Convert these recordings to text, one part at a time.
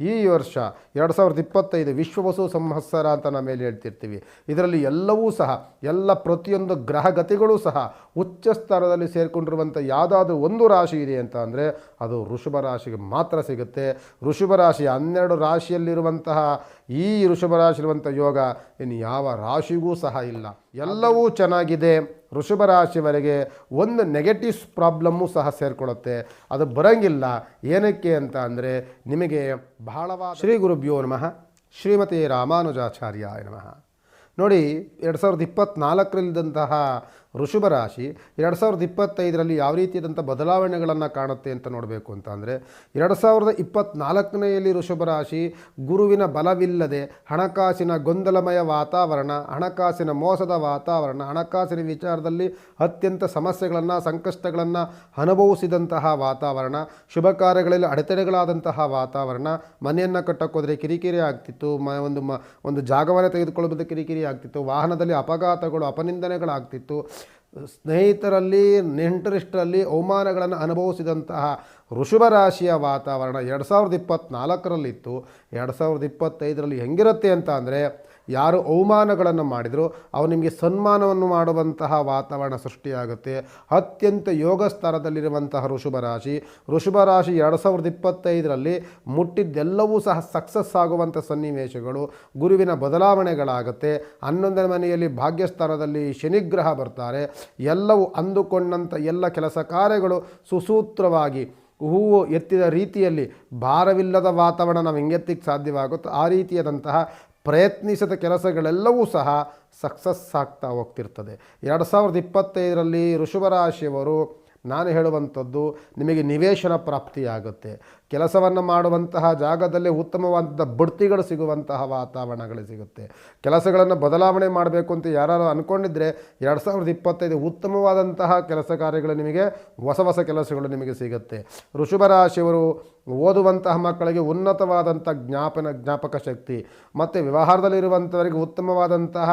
ಈ ವರ್ಷ ಎರಡು ಸಾವಿರದ ಇಪ್ಪತ್ತೈದು ವಿಶ್ವವಸು ಸಂವತ್ಸರ ಅಂತ ನಾವು ಮೇಲೆ ಹೇಳ್ತಿರ್ತೀವಿ. ಇದರಲ್ಲಿ ಎಲ್ಲವೂ ಸಹ, ಎಲ್ಲ ಪ್ರತಿಯೊಂದು ಗ್ರಹಗತಿಗಳು ಸಹ ಉಚ್ಚ ಸ್ಥಾನದಲ್ಲಿ ಸೇರಿಕೊಂಡಿರುವಂಥ ಯಾವುದಾದ್ರೂ ಒಂದು ರಾಶಿ ಇದೆ ಅಂತ ಅಂದರೆ ಅದು ಋಷಭ ರಾಶಿಗೆ ಮಾತ್ರ ಸಿಗುತ್ತೆ. ಋಷಭ ರಾಶಿ ಹನ್ನೆರಡು ರಾಶಿಯಲ್ಲಿರುವಂತಹ ಈ ವೃಷಭ ರಾಶಿರುವಂಥ ಯೋಗ ಇನ್ನು ಯಾವ ರಾಶಿಗೂ ಸಹ ಇಲ್ಲ. ಎಲ್ಲವೂ ಚೆನ್ನಾಗಿದೆ. ಋಷಭ ರಾಶಿವರೆಗೆ ಒಂದು ನೆಗೆಟಿವ್ಸ್ ಪ್ರಾಬ್ಲಮ್ಮು ಸಹ ಸೇರಿಕೊಳ್ಳುತ್ತೆ. ಅದು ಬರಂಗಿಲ್ಲ. ಏನಕ್ಕೆ ಅಂತ ಅಂದರೆ ನಿಮಗೆ ಬಹಳವಾದ ಶ್ರೀ ಗುರುಭ್ಯೋ ನಮಃ, ಶ್ರೀಮತಿ ರಾಮಾನುಜಾಚಾರ್ಯ ನಮಃ. ನೋಡಿ, ಎರಡು ಸಾವಿರದ ಇಪ್ಪತ್ತ್ನಾಲ್ಕರಲ್ಲಿದ್ದಂತಹ ವೃಷಭ ರಾಶಿ ಎರಡು ಸಾವಿರದ ಇಪ್ಪತ್ತೈದರಲ್ಲಿ ಯಾವ ರೀತಿಯಾದಂಥ ಬದಲಾವಣೆಗಳನ್ನು ಕಾಣುತ್ತೆ ಅಂತ ನೋಡಬೇಕು ಅಂತ ಅಂದರೆ ಎರಡು ಸಾವಿರದ ಇಪ್ಪತ್ತ್ನಾಲ್ಕನೆಯಲ್ಲಿ ವೃಷಭ ರಾಶಿ ಗುರುವಿನ ಬಲವಿಲ್ಲದೆ ಹಣಕಾಸಿನ ಗೊಂದಲಮಯ ವಾತಾವರಣ, ಹಣಕಾಸಿನ ಮೋಸದ ವಾತಾವರಣ, ಹಣಕಾಸಿನ ವಿಚಾರದಲ್ಲಿ ಅತ್ಯಂತ ಸಮಸ್ಯೆಗಳನ್ನು, ಸಂಕಷ್ಟಗಳನ್ನು ಅನುಭವಿಸಿದಂತಹ ವಾತಾವರಣ, ಶುಭ ಕಾರ್ಯಗಳಲ್ಲಿ ಅಡೆತಡೆಗಳಾದಂತಹ ವಾತಾವರಣ, ಮನೆಯನ್ನು ಕಟ್ಟಕ್ಕೋದ್ರೆ ಕಿರಿಕಿರಿ ಆಗ್ತಿತ್ತು, ಮ, ಒಂದು ಮ, ಒಂದು ಜಾಗವನ್ನು ತೆಗೆದುಕೊಳ್ಳುವುದು ಕಿರಿಕಿರಿ ಆಗ್ತಿತ್ತು, ವಾಹನದಲ್ಲಿ ಅಪಘಾತಗಳು, ಅಪನಿಂದನೆಗಳಾಗ್ತಿತ್ತು ಸ್ನೇಹಿತರಲ್ಲಿ, ನೆಂಟರಿಷ್ಟರಲ್ಲಿ ಅವಮಾನಗಳನ್ನು ಅನುಭವಿಸಿದಂತಹ ವೃಷಭ ರಾಶಿಯ ವಾತಾವರಣ ಎರಡು ಸಾವಿರದ ಇಪ್ಪತ್ತ್ನಾಲ್ಕರಲ್ಲಿತ್ತು ಎರಡು ಸಾವಿರದ ಇಪ್ಪತ್ತೈದರಲ್ಲಿ ಹೆಂಗಿರುತ್ತೆ ಅಂತ ಅಂದರೆ ಯಾರು ಅವಮಾನಗಳನ್ನು ಮಾಡಿದರೂ ಅವು ನಿಮಗೆ ಸನ್ಮಾನವನ್ನು ಮಾಡುವಂತಹ ವಾತಾವರಣ ಸೃಷ್ಟಿಯಾಗುತ್ತೆ. ಅತ್ಯಂತ ಯೋಗ ಸ್ಥಾನದಲ್ಲಿರುವಂತಹ ಋಷಭ ರಾಶಿ ಋಷಭ ರಾಶಿ ಎರಡು ಸಾವಿರದ ಇಪ್ಪತ್ತೈದರಲ್ಲಿ ಮುಟ್ಟಿದ್ದೆಲ್ಲವೂ ಸಹ ಸಕ್ಸಸ್ ಆಗುವಂಥ ಸನ್ನಿವೇಶಗಳು, ಗುರುವಿನ ಬದಲಾವಣೆಗಳಾಗುತ್ತೆ. ಹನ್ನೊಂದನೇ ಮನೆಯಲ್ಲಿ ಭಾಗ್ಯಸ್ಥಾನದಲ್ಲಿ ಶನಿಗ್ರಹ ಬರ್ತಾರೆ. ಎಲ್ಲವೂ ಅಂದುಕೊಂಡಂಥ ಎಲ್ಲ ಕೆಲಸ ಕಾರ್ಯಗಳು ಸುಸೂತ್ರವಾಗಿ ಹೂವು ಎತ್ತಿದ ರೀತಿಯಲ್ಲಿ ಭಾರವಿಲ್ಲದ ವಾತಾವರಣ ನಾವು ಹೆಂಗೆತ್ತಿಗೆ ಸಾಧ್ಯವಾಗುತ್ತೋ ಆ ರೀತಿಯಾದಂತಹ ಪ್ರಯತ್ನಿಸಿದ ಕೆಲಸಗಳೆಲ್ಲವೂ ಸಹ ಸಕ್ಸಸ್ ಆಗ್ತಾ ಹೋಗ್ತಿರ್ತದೆ. ಎರಡು ಸಾವಿರದ ಇಪ್ಪತ್ತೈದರಲ್ಲಿ ವೃಷಭ ರಾಶಿಯವರು ನಾನು ಹೇಳುವಂಥದ್ದು ನಿಮಗೆ ನಿವೇಶನ ಪ್ರಾಪ್ತಿಯಾಗುತ್ತೆ. ಕೆಲಸವನ್ನು ಮಾಡುವಂತಹ ಜಾಗದಲ್ಲಿ ಉತ್ತಮವಾದಂಥ ಬಡ್ತಿಗಳು ಸಿಗುವಂತಹ ವಾತಾವರಣಗಳು ಸಿಗುತ್ತೆ. ಕೆಲಸಗಳನ್ನು ಬದಲಾವಣೆ ಮಾಡಬೇಕು ಅಂತ ಯಾರು ಅಂದ್ಕೊಂಡಿದ್ರೆ ಎರಡು ಸಾವಿರದ ಇಪ್ಪತ್ತೈದು ಉತ್ತಮವಾದಂತಹ ಕೆಲಸ ಕಾರ್ಯಗಳು ನಿಮಗೆ, ಹೊಸ ಹೊಸ ಕೆಲಸಗಳು ನಿಮಗೆ ಸಿಗುತ್ತೆ. ಋಷಭ ರಾಶಿಯವರು ಓದುವಂತಹ ಮಕ್ಕಳಿಗೆ ಉನ್ನತವಾದಂಥ ಜ್ಞಾಪನ, ಜ್ಞಾಪಕ ಶಕ್ತಿ ಮತ್ತು ವ್ಯವಹಾರದಲ್ಲಿರುವಂಥವರಿಗೆ ಉತ್ತಮವಾದಂತಹ,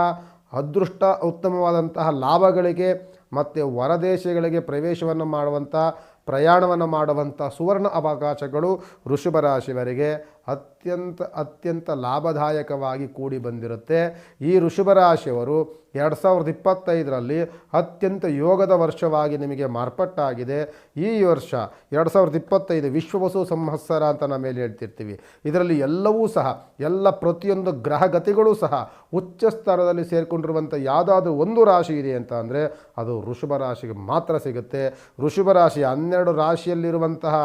ಅದೃಷ್ಟ ಉತ್ತಮವಾದಂತಹ ಲಾಭಗಳಿಗೆ ಮತ್ತು ಹೊರದೇಶಗಳಿಗೆ ಪ್ರವೇಶವನ್ನು ಮಾಡುವಂಥ ಪ್ರಯಾಣವನ್ನು ಮಾಡುವಂಥ ಸುವರ್ಣ ಅವಕಾಶಗಳು ವೃಷಭ ರಾಶಿಯವರಿಗೆ ಅತ್ಯಂತ ಅತ್ಯಂತ ಲಾಭದಾಯಕವಾಗಿ ಕೂಡಿ ಬಂದಿರುತ್ತೆ. ಈ ವೃಷಭ ರಾಶಿಯವರು ಎರಡು ಸಾವಿರದ ಇಪ್ಪತ್ತೈದರಲ್ಲಿ ಅತ್ಯಂತ ಯೋಗದ ವರ್ಷವಾಗಿ ನಿಮಗೆ ಮಾರ್ಪಟ್ಟಾಗಿದೆ. ಈ ವರ್ಷ ಎರಡು ಸಾವಿರದ ಇಪ್ಪತ್ತೈದು ವಿಶ್ವವಸು ಸಂವತ್ಸರ ಅಂತ ನಾವು ಮೇಲೆ ಹೇಳ್ತಿರ್ತೀವಿ. ಇದರಲ್ಲಿ ಎಲ್ಲವೂ ಸಹ, ಎಲ್ಲ ಪ್ರತಿಯೊಂದು ಗ್ರಹಗತಿಗಳು ಸಹ ಉಚ್ಚ ಸ್ಥಾನದಲ್ಲಿ ಸೇರಿಕೊಂಡಿರುವಂಥ ಯಾವುದಾದ್ರೂ ಒಂದು ರಾಶಿ ಇದೆ ಅಂತ ಅಂದರೆ ಅದು ಋಷಭ ರಾಶಿಗೆ ಮಾತ್ರ ಸಿಗುತ್ತೆ. ಋಷಭ ರಾಶಿ ಹನ್ನೆರಡು ರಾಶಿಯಲ್ಲಿರುವಂತಹ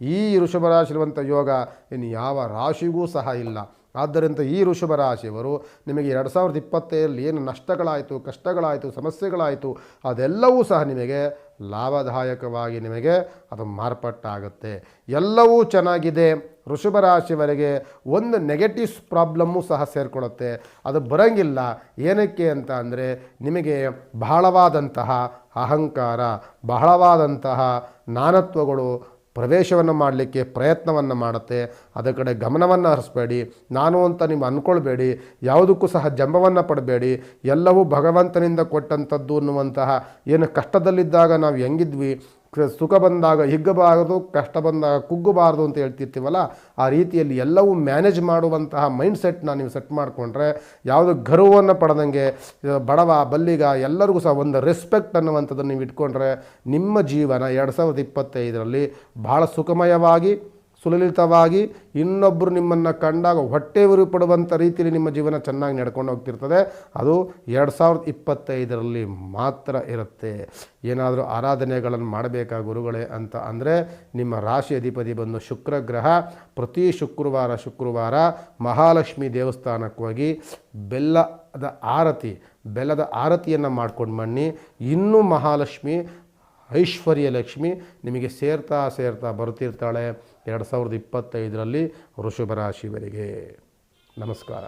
ಈ ಋಷಭ ರಾಶಿರುವಂಥ ಯೋಗ ಇನ್ನು ಯಾವ ರಾಶಿಗೂ ಸಹ ಇಲ್ಲ. ಆದ್ದರಿಂದ ಈ ಋಷಭ ರಾಶಿಯವರು ನಿಮಗೆ ಎರಡು ಸಾವಿರದ ಇಪ್ಪತ್ತೈದರಲ್ಲಿ ಏನು ನಷ್ಟಗಳಾಯಿತು, ಕಷ್ಟಗಳಾಯಿತು, ಸಮಸ್ಯೆಗಳಾಯಿತು ಅದೆಲ್ಲವೂ ಸಹ ನಿಮಗೆ ಲಾಭದಾಯಕವಾಗಿ ನಿಮಗೆ ಅದು ಮಾರ್ಪಟ್ಟಾಗುತ್ತೆ. ಎಲ್ಲವೂ ಚೆನ್ನಾಗಿದೆ. ಋಷಭ ರಾಶಿವರೆಗೆ ಒಂದು ನೆಗೆಟಿವ್ಸ್ ಪ್ರಾಬ್ಲಮ್ಮು ಸಹ ಸೇರಿಕೊಳ್ಳುತ್ತೆ ಅದು ಬರೋಂಗಿಲ್ಲ. ಏನಕ್ಕೆ ಅಂತ ಅಂದರೆ ನಿಮಗೆ ಬಹಳವಾದಂತಹ ಅಹಂಕಾರ, ಬಹಳವಾದಂತಹ ನಾನತ್ವಗಳು ಪ್ರವೇಶವನ್ನು ಮಾಡಲಿಕ್ಕೆ ಪ್ರಯತ್ನವನ್ನು ಮಾಡುತ್ತೆ. ಅದರ ಕಡೆ ಗಮನವನ್ನು ಹರಿಸ್ಬೇಡಿ. ನಾನು ಅಂತ ನೀವು ಅಂದ್ಕೊಳ್ಬೇಡಿ ಯಾವುದಕ್ಕೂ ಸಹ ಜಂಬವನ್ನು ಪಡಬೇಡಿ. ಎಲ್ಲವೂ ಭಗವಂತನಿಂದ ಕೊಟ್ಟಂಥದ್ದು ಅನ್ನುವಂತಹ ಏನು ಕಷ್ಟದಲ್ಲಿದ್ದಾಗ ನಾವು ಹೆಂಗಿದ್ವಿ? ಸುಖ ಬಂದಾಗ ಹಿಗ್ಗಬಾರದು ಕಷ್ಟ ಬಂದಾಗ ಕುಗ್ಗಬಾರದು ಅಂತ ಹೇಳ್ತಿರ್ತೀವಲ್ಲ, ಆ ರೀತಿಯಲ್ಲಿ ಎಲ್ಲವೂ ಮ್ಯಾನೇಜ್ ಮಾಡುವಂತಹ ಮೈಂಡ್ ಸೆಟ್ನ ನೀವು ಸೆಟ್ ಮಾಡಿಕೊಂಡ್ರೆ ಯಾವುದು ಗರ್ವವನ್ನು ಪಡೆದಂಗೆ ಬಡವ, ಬಲ್ಲಿಗ, ಎಲ್ಲರಿಗೂ ಸಹ ಒಂದು ರೆಸ್ಪೆಕ್ಟ್ ಅನ್ನುವಂಥದ್ದನ್ನು ನೀವು ಇಟ್ಕೊಂಡ್ರೆ ನಿಮ್ಮ ಜೀವನ ಎರಡು ಸಾವಿರದ ಇಪ್ಪತ್ತೈದರಲ್ಲಿ ಭಾಳ ಸುಖಮಯವಾಗಿ ಸುಲಲಿತವಾಗಿ ಇನ್ನೊಬ್ಬರು ನಿಮ್ಮನ್ನು ಕಂಡಾಗ ಹೊಟ್ಟೆ ಉರಿ ಪಡುವಂಥ ರೀತಿಯಲ್ಲಿ ನಿಮ್ಮ ಜೀವನ ಚೆನ್ನಾಗಿ ನಡ್ಕೊಂಡು ಹೋಗ್ತಿರ್ತದೆ. ಅದು ಎರಡು ಸಾವಿರದ ಇಪ್ಪತ್ತೈದರಲ್ಲಿ ಮಾತ್ರ ಇರುತ್ತೆ. ಏನಾದರೂ ಆರಾಧನೆಗಳನ್ನು ಮಾಡಬೇಕಾ ಗುರುಗಳೇ ಅಂತ ಅಂದರೆ ನಿಮ್ಮ ರಾಶಿ ಅಧಿಪತಿ ಬಂದು ಶುಕ್ರ ಗ್ರಹ, ಪ್ರತಿ ಶುಕ್ರವಾರ ಶುಕ್ರವಾರ ಮಹಾಲಕ್ಷ್ಮಿ ದೇವಸ್ಥಾನಕ್ಕೆ ಹೋಗಿ ಬೆಲ್ಲದ ಆರತಿ, ಬೆಲ್ಲದ ಆರತಿಯನ್ನು ಮಾಡ್ಕೊಂಡು ಬನ್ನಿ. ಇನ್ನೂ ಮಹಾಲಕ್ಷ್ಮಿ ಐಶ್ವರ್ಯ ಲಕ್ಷ್ಮಿ ನಿಮಗೆ ಸೇರ್ತಾ ಸೇರ್ತಾ ಬರ್ತಿರ್ತಾಳೆ ಎರಡು ಸಾವಿರದ ಇಪ್ಪತ್ತೈದರಲ್ಲಿ ವೃಷಭ ರಾಶಿವರಿಗೆ ನಮಸ್ಕಾರ.